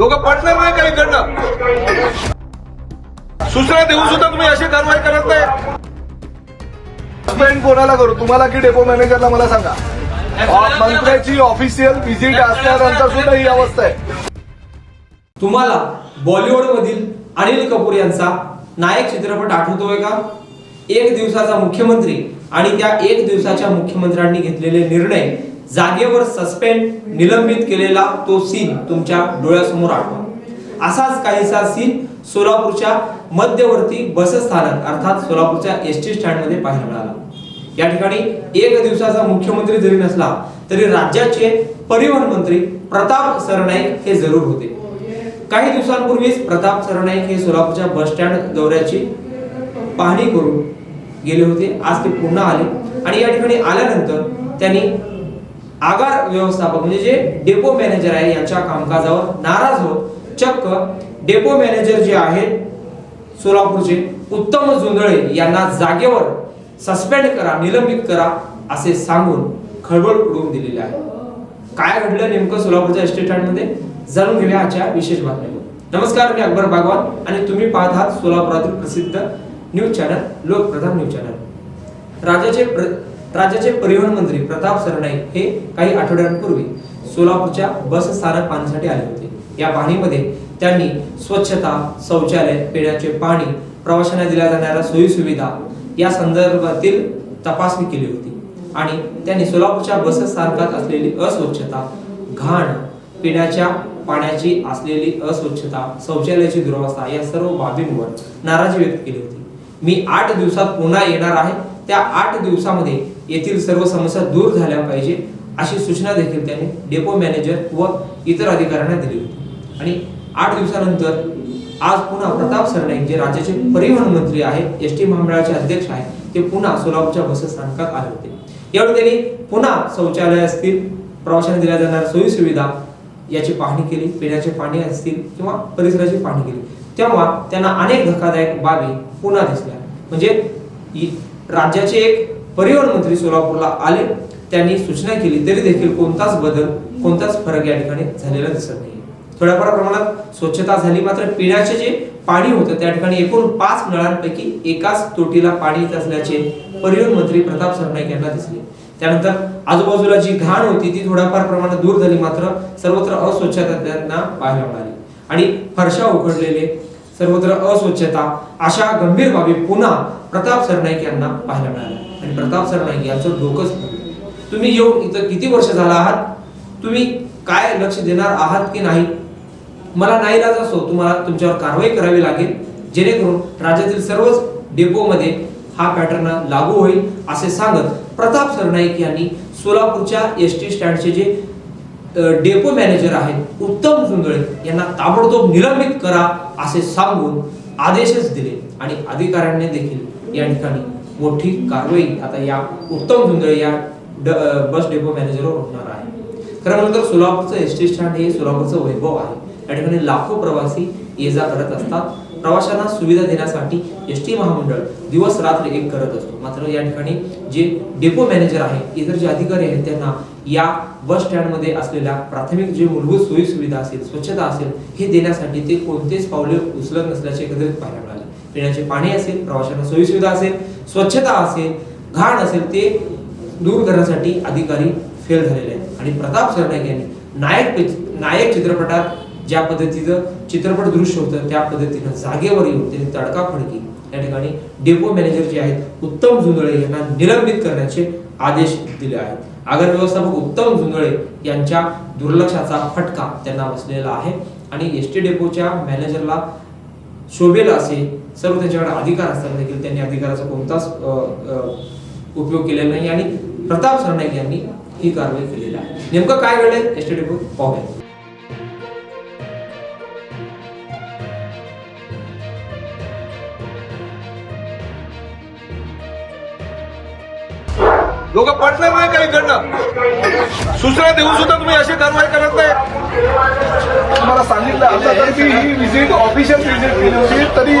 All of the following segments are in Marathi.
लोक पडणार नाही काही इकडनं? सूचना देऊन सुद्धा तुम्ही अशी कारवाई करत नाही? सस्पेंड कोणाला करू? तुम्हाला की डेपो मॅनेजरला मला सांगा. मंत्र्याची ऑफिशियल व्हिजिट असल्यानंतर सुद्धा ही अवस्था आहे. तुम्हाला बॉलिवूडमधील अनिल कपूर यांचा नायक चित्रपट आठवतोय का? एक दिवसाचा मुख्यमंत्री आणि त्या एक दिवसाच्या मुख्यमंत्र्यांनी घेतलेले निर्णय जागेवर सस्पेंड निलंबित केलेला तो सीन तुमच्या डोळ्यासमोर आठवा. असाच काहीसा सीन सोलापूरच्या मध्यवर्ती बसस्थानक अर्थात सोलापूरच्या एस टी स्टँडमध्ये पाहायला मिळाला. या ठिकाणी एक दिवसाचा मुख्यमंत्री जरी नसला तरी राज्याचे परिवहन मंत्री प्रताप सरनाईक हे जरूर होते. काही दिवसांपूर्वीच प्रताप सरनाईक हे सोलापूरच्या बस स्टँड दौऱ्याची पाहणी करून गेले होते. आज ते पुन्हा आले आणि या ठिकाणी आल्यानंतर त्यांनी आगार व्यवस्थापक म्हणजे जे डेपो मॅनेजर आहे यांच्या कामकाजावर नाराज होत चक्क डेपो मॅनेजर जे आहेत सोलापूरचे उत्तम जुंदळे यांना जागेवर सस्पेंड करा निलंबित करा असे सांगून खळबळ उडवून दिलेले आहे. काय घडलं नेमकं सोलापूरच्या इस्टेटमध्ये जाणून घेऊया आजच्या विशेष बातमीवर नमस्कार मी अकबर बागवान आणि तुम्ही पाहत आहात सोलापुरातील प्रसिद्ध news channel Lokpradhan news channel राज्याचे प्र- राज्याचे परिवहन मंत्री प्रताप सरनाईक हे काही आठवड्यांपूर्वी सोलापूरच्या बस स्थानक पाहण्यासाठी आले होते. या पाहणीमध्ये त्यांनी स्वच्छता शौचालय पिण्याचे पाणी प्रवाशांना दिल्या जाणाऱ्या सोयी सुविधा या संदर्भातील तपासणी केली होती. आणि त्यांनी सोलापूरच्या बस स्थानकात असलेली अस्वच्छता घाण पिण्याच्या पाण्याची असलेली अस्वच्छता शौचालयाची दुरवस्था या सर्व बाबींवर नाराजी व्यक्त केली होती. मी आठ दिवसात पुन्हा येणार आहे. त्या आठ दिवसामध्ये येथील सर्व समस्या दूर झाल्या पाहिजे अशी सूचना देखील त्यांनी डेपो मॅनेजर व इतर अधिकाऱ्यांना दिली होती. आणि आठ दिवसानंतर आज पुन्हा प्रताप सरनाईक जे राज्याचे परिवहन मंत्री आहेत एस टी महामंडळाचे अध्यक्ष आहेत ते पुन्हा सोलापूरच्या बस स्थानकात आले होते. यावेळी त्यांनी पुन्हा शौचालय असतील प्रवाशांना दिल्या जाणाऱ्या सोयी सुविधा याची पाहणी केली पिण्याचे पाणी असतील किंवा परिसराची पाहणी केली. तेव्हा त्यांना अनेक धक्कादायक बाबी पुन्हा दिसल्या. म्हणजे राज्याचे एक परिवहन मंत्री सोलापूरला आले. त्यांनी सूचना केली तरी देखील कोणताच बदल कोणताच फरक या ठिकाणी झालेला दिसत नाही थोड्याफार प्रमाणात स्वच्छता झाली मात्र पिण्याचे जे पाणी होतं त्या ठिकाणी एकूण पाच नळांपैकी एकाच तोटीला पाणी येत असल्याचे परिवहन मंत्री प्रताप सरनाईक यांना दिसले. त्यानंतर आजूबाजूला जी घाण होती ती थोड्याफार प्रमाणात दूर झाली मात्र सर्वत्र अस्वच्छता त्यांना पाहायला मिळाली. आणि फरशा उघडलेले सर्वत्र अस्वच्छता अशा गंभीर बाबी पुन्हा प्रताप सरनाईक यांना पाहायला मिळाल्या. आणि प्रताप सरनाईक यांचं डोकंच तुम्ही येऊन इथं किती वर्ष झाला आहात? तुम्ही काय लक्ष देणार आहात की नाही? मला नाही नाईलाज असो तुम्हाला तुमच्यावर कारवाई करावी लागेल. जेणेकरून राज्यातील सर्वच डेपोमध्ये हा पॅटर्न लागू होईल असे सांगत प्रताप सरनाईक यांनी सोलापूरच्या एस टी स्टँडचे जे डेपो मॅनेजर आहेत उत्तम जुंदळे यांना ताबडतोब निलंबित करा असे सांगून आदेशच दिले. आणि अधिकाऱ्यांनी देखील या ठिकाणी मोठी कारवाई आता या उत्तम धुंदळे या ड- बस डेपो मॅनेजरवर होणार आहे. खरं म्हणलं तर सोलापूरचं एस टी स्टँड हे सोलापूरचं वैभव आहे. या ठिकाणी लाखो प्रवासी ये जा करत असतात. प्रवाशांना सुविधा देण्यासाठी एस टी महामंडळ दिवस रात्र एक करत असतो. मात्र या ठिकाणी जे डेपो मॅनेजर आहे इतर जे अधिकारी आहेत त्यांना या बस स्टँडमध्ये असलेल्या प्राथमिक जे मूलभूत सोयी सुविधा असेल स्वच्छता असेल हे देण्यासाठी ते कोणतेच पावले उचलत नसल्याचे एकत्रित पाहायला पिण्याचे पाणी असेल प्रवाशांना सोयीसुविधा असेल स्वच्छता असेल घाण असेल ते दूर करण्यासाठी अधिकारी फेल झालेले आहेत. आणि प्रताप सरनाईक यांनी नायक नायक चित्रपटात ज्या पद्धतीचं चित्रपट दृश्य होतं त्या पद्धतीनं जागेवर येऊन त्यांनी तडकाफडकी या ठिकाणी डेपो मॅनेजर जे आहेत उत्तम झुंजळे यांना निलंबित करण्याचे आदेश दिले आहेत. आगर व्यवस्थापक उत्तम झुंजळे यांच्या दुर्लक्षाचा फटका त्यांना बसलेला आहे. आणि एस टी डेपोच्या मॅनेजरला शोभेल असे सर्व त्यांच्याकडे अधिकार असताना देखील त्यांनी अधिकाराचा कोणताच उपयोग केलेला नाही. आणि प्रताप सरनाईक यांनी ही कारवाई केलेली आहे. नेमकं काय घडलंय? एस टी डेपो पाहूया. लोक पडणार नाही काही इकडनं? सूचना देऊन सुद्धा तुम्ही अशी कारवाई करत नाही? तुम्हाला सांगितलं आता तर मी ही विजिट ऑफिशियल विजिट केली होती तरी.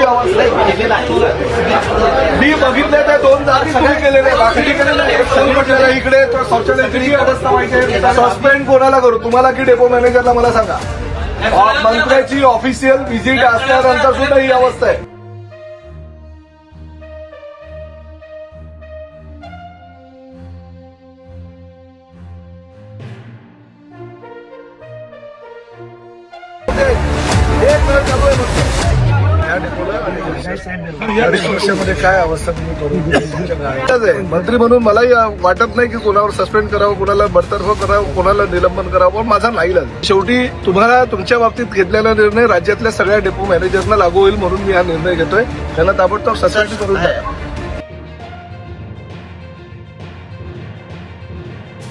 मी बघितलं त्या दोन जागी तुम्ही केलेले बाकी ठिकाणी इकडे तर शौचालयाची अवस्था माहिती आहे? सस्पेंड कोणाला करू? तुम्हाला की डेपो मॅनेजरला मला सांगा. मंत्र्याची ऑफिशियल व्हिजिट असल्यानंतर सुद्धा ही अवस्था आहे. वर्षामध्ये काय अवस्था तुम्ही मंत्री म्हणून मलाही वाटत नाही की कोणावर सस्पेंड करावं कोणाला बडतर्फ करावं कोणाला निलंबन करावं पण माझा नाही शेवटी तुम्हाला तुमच्या बाबतीत घेतलेला निर्णय राज्यातल्या सगळ्या डेपो मॅनेजरना लागू होईल म्हणून मी हा निर्णय घेतोय. त्यांना ताबडतोब सस्पेंड करून